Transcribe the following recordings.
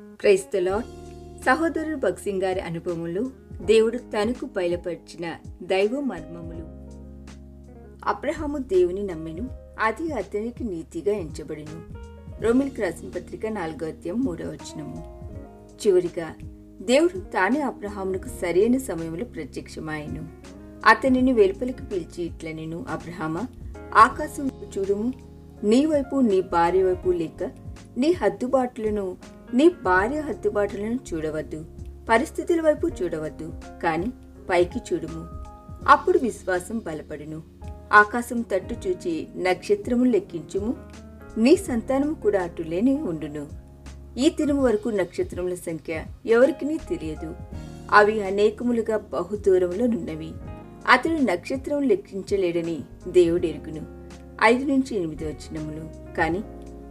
క్రైస్తలో సహోదరుడు భక్సింగ్ గారి అనుభవములు దేవుడు తనకు బయలుపరిచిన దైవ మర్మములు. అబ్రహాము దేవుని నమ్మెను అది అతనికి నీతిగా ఎంచబడిను. రోమిల్కి రాసిన పత్రిక నాలుగో అధ్యాయం మూడవ వచనము. చివరిగా దేవుడు తానే అబ్రహామునకు సరైన సమయంలో ప్రత్యక్షమాయను. అతనిని వెలుపలికి పిలిచి ఇట్ల నేను అబ్రహామా ఆకాశం చూడుము. నీ వైపు నీ భార్య వైపు లేక నీ హద్దుబాట్లను నీ భార్య హద్దుబాటులను చూడవద్దు పరిస్థితుల వైపు చూడవద్దు కానీ పైకి చూడుము. అప్పుడు విశ్వాసం బలపడును. ఆకాశం తట్టు చూచి నక్షత్రము లెక్కించుము. నీ సంతానము కూడా అటులేనే ఉండును. ఈ దినము వరకు నక్షత్రముల సంఖ్య ఎవరికినీ తెలియదు. అవి అనేకములుగా బహుదూరంలో నున్నవి. అతడు నక్షత్రం లెక్కించలేడని దేవుడు ఎరుగును. ఐదు నుంచి ఎనిమిది వచ్చినములు కానీ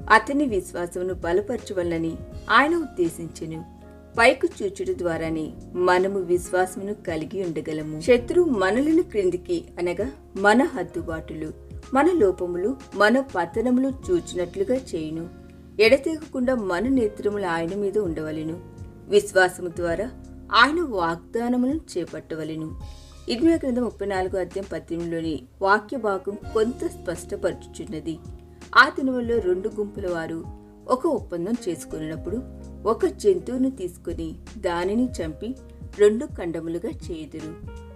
అతని విశ్వాసమును బలపరచవల్లని ఆయన ఉద్దేశించెను. పైకి చూచుడు ద్వారానే మనము విశ్వాసమును కలిగి ఉండగలము. శత్రువు మనలను క్రిందికి అనగా మన హద్దుబాటులు మన లోపములు మన పతనములు చూచినట్లుగా చేయును. ఎడతెగకుండా మన నేత్రములు ఆయన మీద ఉండవలెను. విశ్వాసము ద్వారా ఆయన వాగ్దానములను చేపట్టవలెను. ఇర్మియా గ్రంథం ముప్పై నాలుగు అధ్యాయం పద్దెనిమిదిలోని వాక్య భాగం కొంత స్పష్టపరుచుచున్నది. ఆ దినంలో రెండు గుంపుల వారు ఒక ఒప్పందం చేసుకున్నప్పుడు ఒక జంతువును తీసుకుని దానిని చంపి రెండు ఖండములుగా చేయుదురు.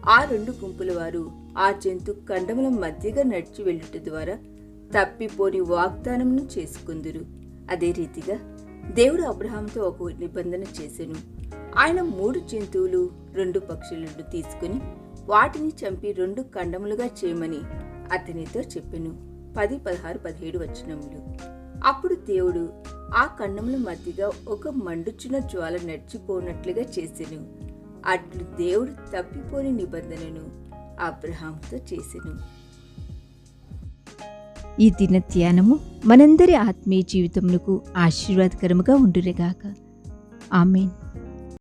ఆ రెండు గుంపుల వారు ఆ జంతు ఖండముల మధ్యగా నడిచి వెళ్ళుట ద్వారా తప్పిపోని వాగ్దానమును చేసుకుందురు. అదే రీతిగా దేవుడు అబ్రహాంతో ఒక నిబంధన చేశాను ఆయన మూడు జంతువులు రెండు పక్షులను తీసుకుని వాటిని చంపి రెండు ఖండములుగా చేయమని అతనితో చెప్పెను. పది పదహారు పదిహేడు వచనములు. అప్పుడు దేవుడు ఆ ఖండముల మధ్యగా ఒక మండుచున్న జ్వాల నడిచిపోనట్లుగా చేసెను. అట్లు దేవుడు తప్పిపోని నిబంధనను అబ్రహాంతో చేసెను. ఈ దిన ధ్యానము మనందరి ఆత్మీయ జీవితమునకు ఆశీర్వాదకరముగా ఉండునుగాక. ఆమెన్.